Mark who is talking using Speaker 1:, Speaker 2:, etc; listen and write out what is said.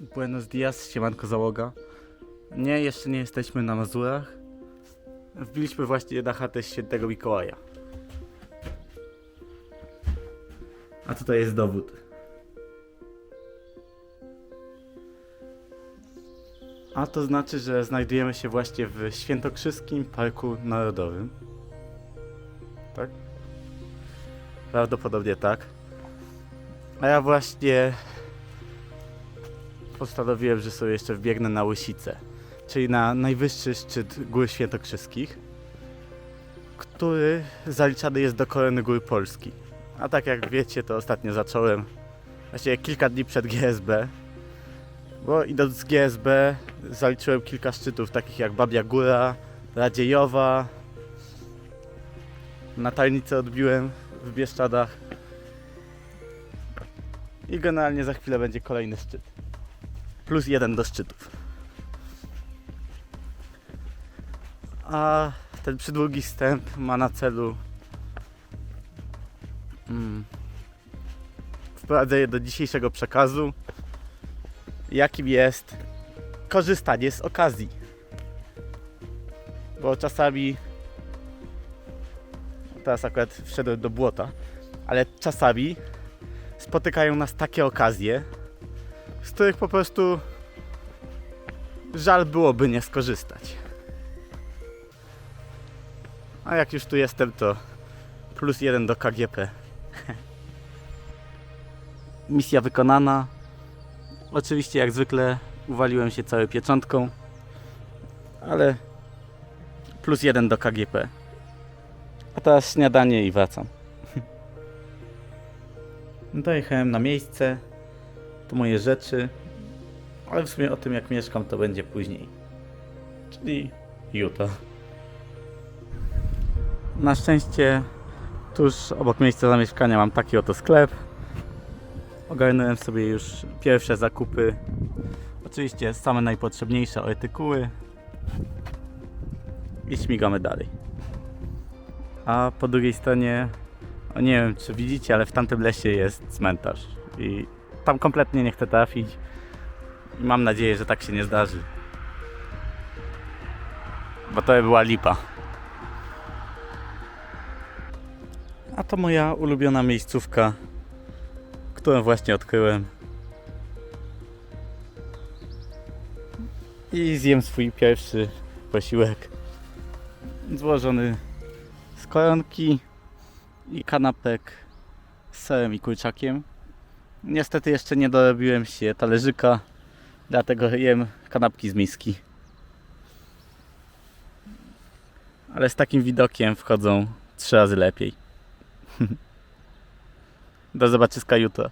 Speaker 1: Buenos dias, siemanko załoga. Nie, jeszcze nie jesteśmy na Mazurach. Wbiliśmy właśnie na chatę świętego Mikołaja. A tutaj jest dowód. A to znaczy, że znajdujemy się właśnie w Świętokrzyskim Parku Narodowym. Tak? Prawdopodobnie tak. A ja właśnie postanowiłem, że sobie jeszcze wbiegnę na Łysicę, czyli na najwyższy szczyt Gór Świętokrzyskich, który zaliczany jest do korony Gór Polski. A tak jak wiecie, to ostatnio zacząłem właściwie kilka dni przed GSB, bo idąc z GSB zaliczyłem kilka szczytów, takich jak Babia Góra, Radziejowa, na tajnicy odbiłem w Bieszczadach. I generalnie za chwilę będzie kolejny szczyt plus jeden do szczytów. A ten przydługi wstęp ma na celu mm, wprowadzenie do dzisiejszego przekazu, jakim jest korzystanie z okazji. Bo czasami teraz akurat wszedłem do błota, ale czasami spotykają nas takie okazje, z których po prostu żal byłoby nie skorzystać. A jak już tu jestem, to plus jeden do KGP. Misja wykonana. Oczywiście, jak zwykle, uwaliłem się całą pieczątką, ale plus jeden do KGP. A teraz śniadanie i wracam. Dojechałem na miejsce to moje rzeczy, ale w sumie o tym jak mieszkam to będzie później. Czyli jutro. Na szczęście tuż obok miejsca zamieszkania mam taki oto sklep. Ogarnąłem sobie już pierwsze zakupy. Oczywiście same najpotrzebniejsze artykuły. I śmigamy dalej. A po drugiej stronie, o nie wiem czy widzicie, ale w tamtym lesie jest cmentarz. I tam kompletnie nie chcę trafić. I mam nadzieję, że tak się nie zdarzy. Bo to by była lipa. A to moja ulubiona miejscówka, którą właśnie odkryłem. I zjem swój pierwszy posiłek. Złożony z koronki i kanapek z serem i kurczakiem. Niestety jeszcze nie dorobiłem się talerzyka, dlatego jem kanapki z miski. Ale z takim widokiem wchodzą trzy razy lepiej. Do zobaczyska jutro.